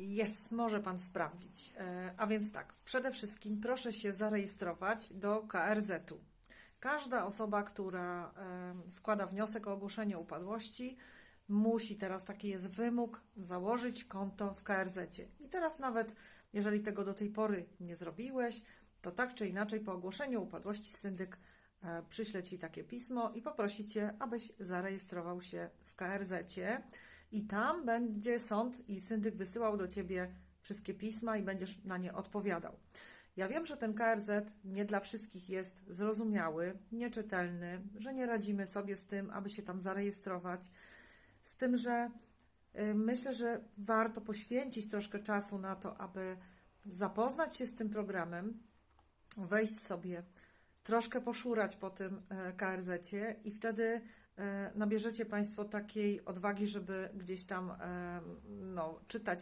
Jest, może Pan sprawdzić. E, A więc tak, przede wszystkim proszę się zarejestrować do KRZ-u. Każda osoba, która składa wniosek o ogłoszenie upadłości, musi teraz taki jest wymóg założyć konto w KRZ-cie. I teraz nawet jeżeli tego do tej pory nie zrobiłeś, to tak czy inaczej po ogłoszeniu upadłości syndyk e, przyśle Ci takie pismo i poprosi Cię, abyś zarejestrował się w KRZ-cie i tam będzie sąd i syndyk wysyłał do Ciebie wszystkie pisma i będziesz na nie odpowiadał. Ja wiem, że ten KRZ nie dla wszystkich jest zrozumiały, nieczytelny, że nie radzimy sobie z tym, aby się tam zarejestrować, z tym, że y, myślę, że warto poświęcić troszkę czasu na to, aby zapoznać się z tym programem, wejść sobie, troszkę poszurać po tym e, KRZ-cie i wtedy e, nabierzecie Państwo takiej odwagi, żeby gdzieś tam e, no, czytać